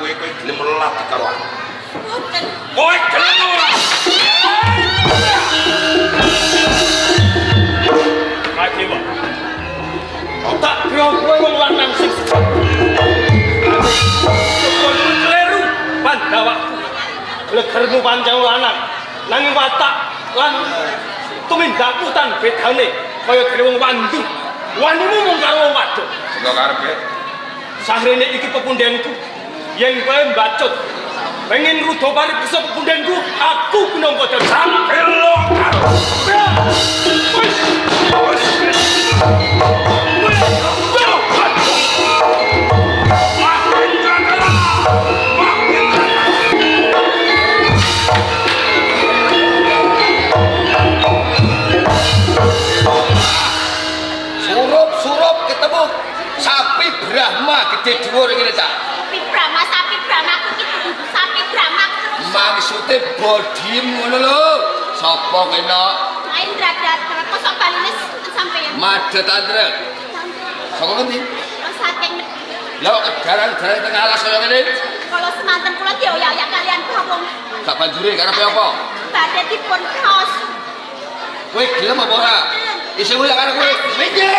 kowe kowe gelem lelati karo aku kowe gelem ora Lagi, Pak. Kau tak kira kowe wong lanang sing. Kowe kleru pandawakku. Legermu pancen lanang. Nanging watak lan tumindakmu tan bedane kaya dhewe wong wandu. Wanimu mung karo wong wadon. sing karepe Sahrene iki pepundhenku. Yen kowe mbacut pengen rudo bali bisa pepundhenku, aku pinangka dadi sampe lo. Wis. Maksude bodim ngono lho. Sapa kena Main dadat kosok baline sampeyan. madet andre. Saka ngendi? Saking Lah kok kedaran-daran tengah alas kaya ngene. kalau semanten kula dioyak kalian kawung. Gak banjure karepe apa? Badhe dipun kaos. Kowe gelem apa ora? Isih ngoyak karo kowe. Minggir.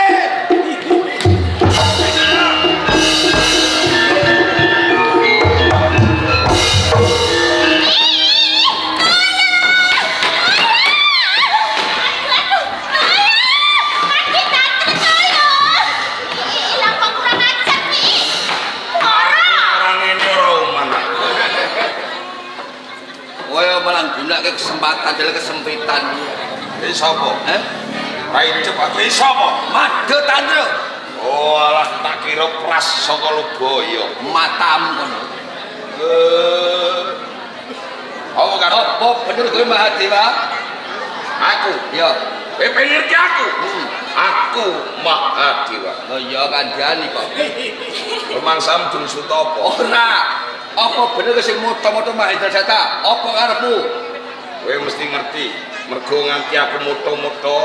Kesempatan dalam kesempitan. iki sapa Eh? Rai cepat iki sapa Madet andre. oh alah tak kira pras saka Lubaya Matamu kono. eh apa karo Apa bener kowe Mahadewa? aku Ya. Kowe pengen ki aku Hmm. aku Mahadewa Oh iya kandhani kok. Memang Samdung Sutopo Ora. Apa bener sing moto-moto Mahendra Jata? Apa karepmu? kowe mesti ngerti mergo nganti aku moto-moto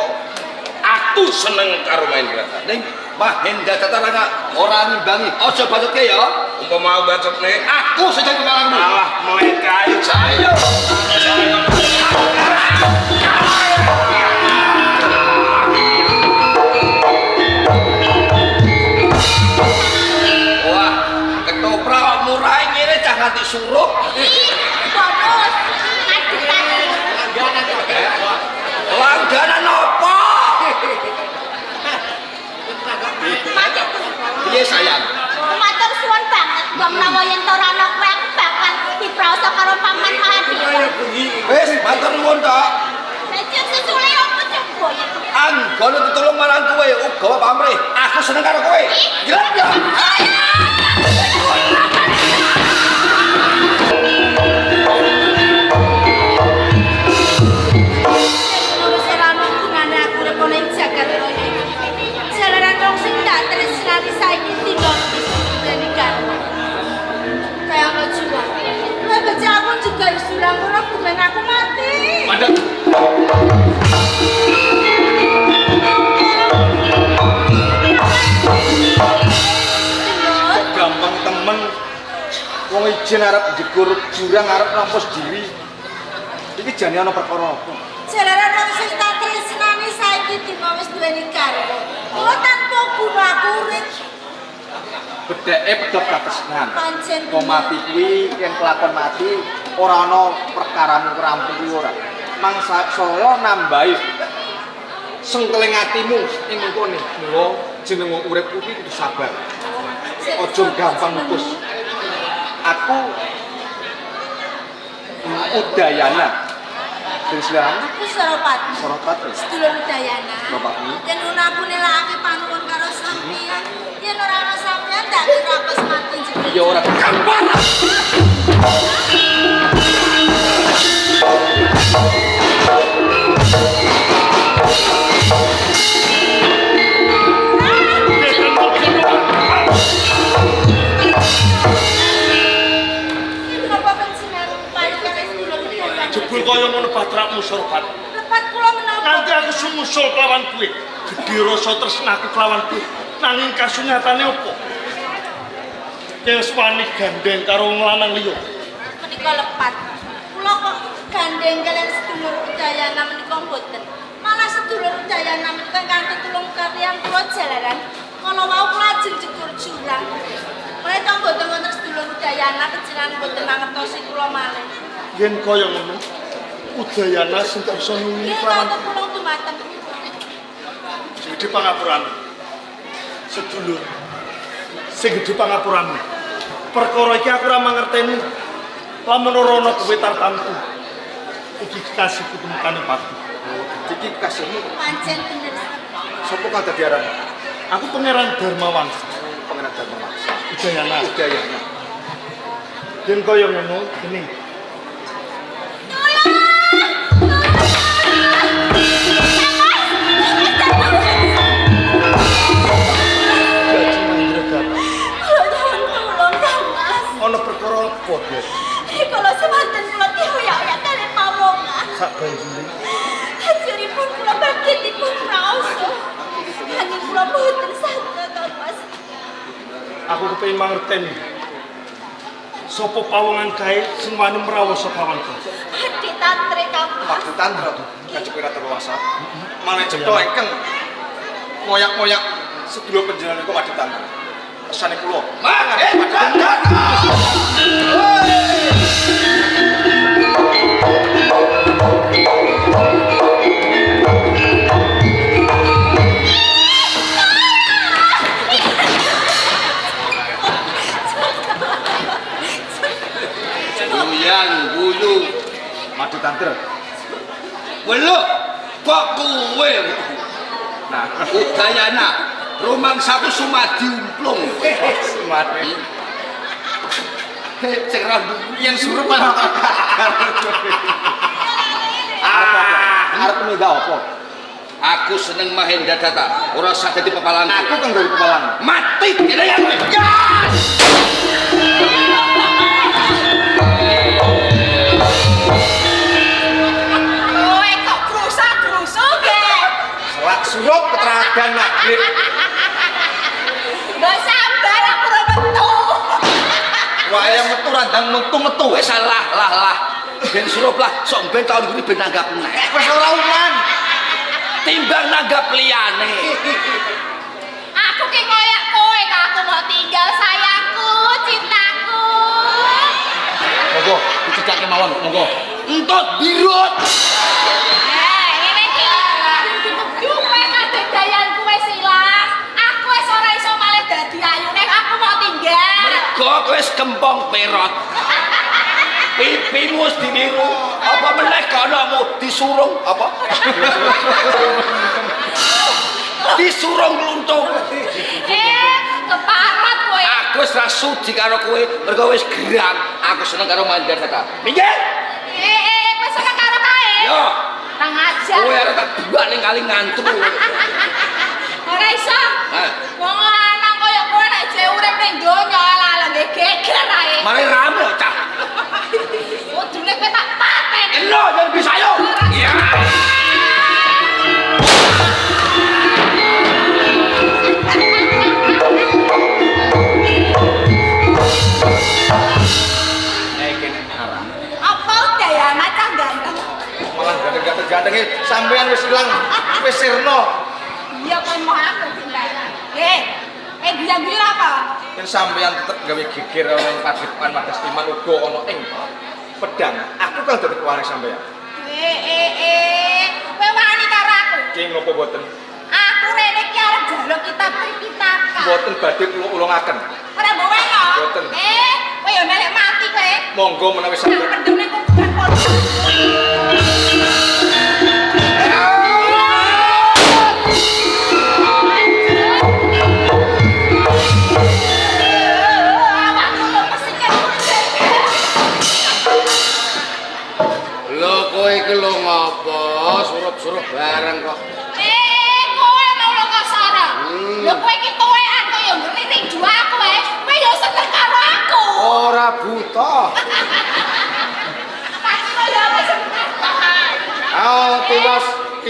aku seneng karo main gerakan Ning Mahendra Jata ora ora nimbangi. Aja bacotke ya. umpama mau bacot nih Aku dadi kalangmu. malah melekai saya Mbok menawa yen to ora ana kowe aku bakal dipraoso karo paman Mahadewa. Wis, matur nuwun tok. Lajeng sesule apa coba ya? Anggono ditulung marang kowe uga pamrih. Aku seneng karo kowe. Jelas ya? Ijen arep jegur jurang arep nampus diri iki jane ana perkara apa? Jalaran wong sing tak tresnani saiki tinggal wis duweni karma. Kula tanpa guna aku urip bedeke pedhot katresnan pancen kok mati kuwi yen kelakon mati ora ana perkaramu rampung kuwi ora. Mangsa saya nambahi sengkeling atimu ing ngene mula jeneng urip kuwi kudu sabar. Aja gampang putus aku Udayana sing silahan Aku Sarapati. Sarapati Sedulur Udayana. Bapakmu? Yen ora aku nelakake panuwun karo sampeyan, yen ora ana sampeyan tak kira aku mati Batrakmu sorbat Lepat kula menawa nanti aku sumusul kelawan kuwi gedhe rasa tresnaku kelawan kowe. Nanging kasunyatane opo? Wis wani gandeng karo wong lanang liya. Menika lepat. Kula kok gandeng kalian sedulur Udayana menika mboten. Malah sedulur Udayana menika kanthi tulung kaliyan kula jalaran. Kala wau kula ajeng jegur jurang. Mereka mboten wonten sedulur Udayana kejiran mboten mangertosi kula malih. Yen kaya ngono, Udayana sing bisa kula dumateng. sing gedhe pangapuran. Sedulur sing gedhe pangapuran. Perkara iki aku ora mangerteni. Lamun ora ana kowe tartamtu. Iki kasih kutumukane pati. Iki kasihmu Pancen bener. sapa kang dadi aran? Aku pangeran. Udayana. Udayana. Yen kaya ngono, geni. Kalau semantan kula ya, tihoyak-hoyak kalian pawongan. Sak banjuri. Hajuri pun kula bagian dipun raoso. Hanya kula boten sangka kang Mas. Aku kepengin mangerteni. Sopo pawongan kae sing wani mrawasa pawanku? Adi tantre kang Mas. Adi tantre to. Kacep ora terwasa. Malah mm-hmm. jepto engkeng. Iya, Ngoyak-ngoyak sedulur penjelan iku adi tantre. Pesane kula. Mang, eh, padha. Nah, Udayana, rumang saku sumadi umplung. mati. Sing rambut Yang suruh malah Ah, arep minta apa? Aku seneng Mahendra Data, ora usah dadi pepalanku. Aku kang dari kepalang. Mati kene ya kowe. Keteragan maghrib. Mbok sabar aku ora metu. Wayang metu randang metu-metu. Wes salah lah lah. Ben surup lah, sok ben tahun iki ben nanggap meneh. Wis ora uman. Timbang nanggap liyane. Aku ki koyak kowe aku mau tinggal sayangku, cintaku. Monggo, dicecake mawon, monggo. Entut birut. Kowe wis kempong perot. Pipimu wis diniru. Apa meneh kanamu disurung apa? disurung luntung. Eh, keparat kowe. Aku wis ra sudi karo kowe, mergo wis gerang. Aku seneng karo mandar kata. Minggir. Eh, eh, wis ora karo kae. Yo, Nang ajar. kowe arep tak buak ning kali ngantuk. Ora iso. Wong donya ala nggih geger ae. Mari rame cah. Kudune kowe tak paten. Eno yang bisa yo. Ya. Eh kene arah. Apa udah ya macam ganteng? Malah ganteng-ganteng sampean wis ilang, wis sirna. Iya kowe mau aku cinta. Eh, eh guyon-guyon apa? Yen sampean tetep gawe geger ana ing padepokan Madas Iman uga ana ing pedang. Aku kang dadi pewaris sampean. Eh, eh, eh, kowe wani karo aku. Ki ngopo boten? Aku rene iki arep jaluk kitab Tripitaka. Boten badhe kula ulungaken. Ora mbowe no. Boten. Eh, kowe yo melek mati kowe. Monggo menawi sampean pendune kuburan polisi.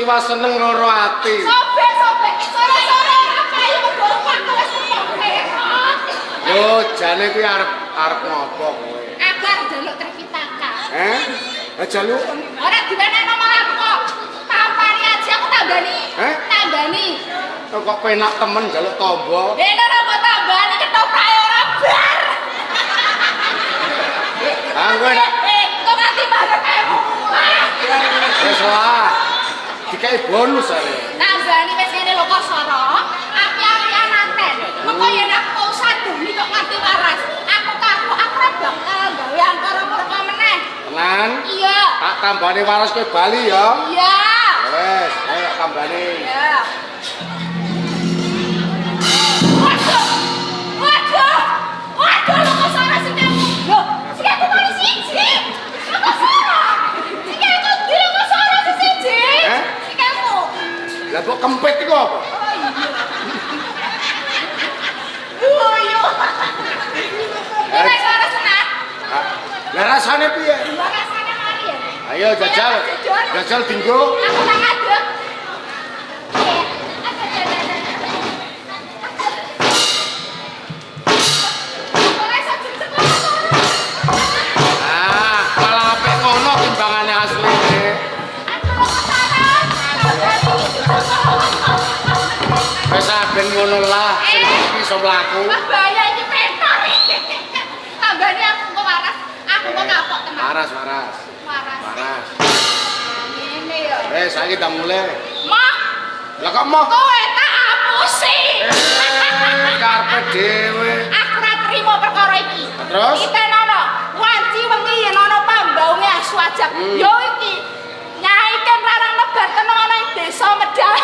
Siwa seneng loro ati. Sobek, sobek. Sore-sore kayu keboro waktu wis repot. Yo jane kuwi arep arep ngopo kowe? Agar delok Tripitaka. Eh? Aja lu Ora diwenehi nomor aku kok. Tampani aja aku tambani. Eh? Tambani. kok penak temen jaluk tombo. Eh, ora mbok tambani ketoprak ora bar. Ah kowe Eh, kok nganti bareng kae mulai. wis lah. Dikai bonus ae. Tambani wis ngene lho kok soro. Api-apian nanten. Mengko yen aku mau sadoni kok nganti waras. Aku kapok aku ora bakal gawe angkara mereka meneh. Tenan. Iya. Tak tambane waras kowe bali ya. Iya. Wes, ayo tambane. Iya. Lah kok kempit iku apa? Guyu. Ora suara senang. Lah rasane piye? Mari ya. Ayo jajal. Jajal dinggo. Aku tak iso mlaku. Bahaya ini pentor. Tambahnya aku kok waras. Aku kok kapok teman. Waras, waras. Waras. Waras. Ini ya. Wes saiki ta mulai. Mah, Lah kok mau kowe tak hapusi. Eh, karpe dhewe. Aku ora trimo perkara iki. Terus? Kita nono, wanci wengi yen ana pambaunge asu ajak. Hmm. Yo iki. Nyai kan larang nebar kena ana ing desa Medal.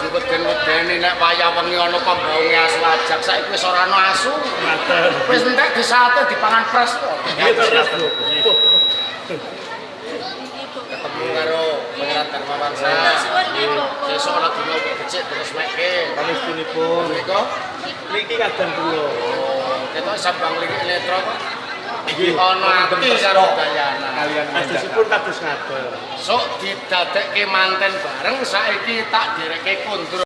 Diweden-wedeni nek wayah wengi ana pembaunge asu ajak saiki wis ora ana asu. Wis entek disate dipangan pres kok. Nggih to, Ratu. Ketemu karo Pangeran Darmawansa. Bu. Sesuk ana dina becik terus mekke. Panistunipun. Mriko Niki kadang kula. ketok sambang lirik netro kok. Nggih. Ana ati karo Dayana. kalian Adusipun kados ngaten. Sok didadekke manten bareng saiki tak direkke kundur.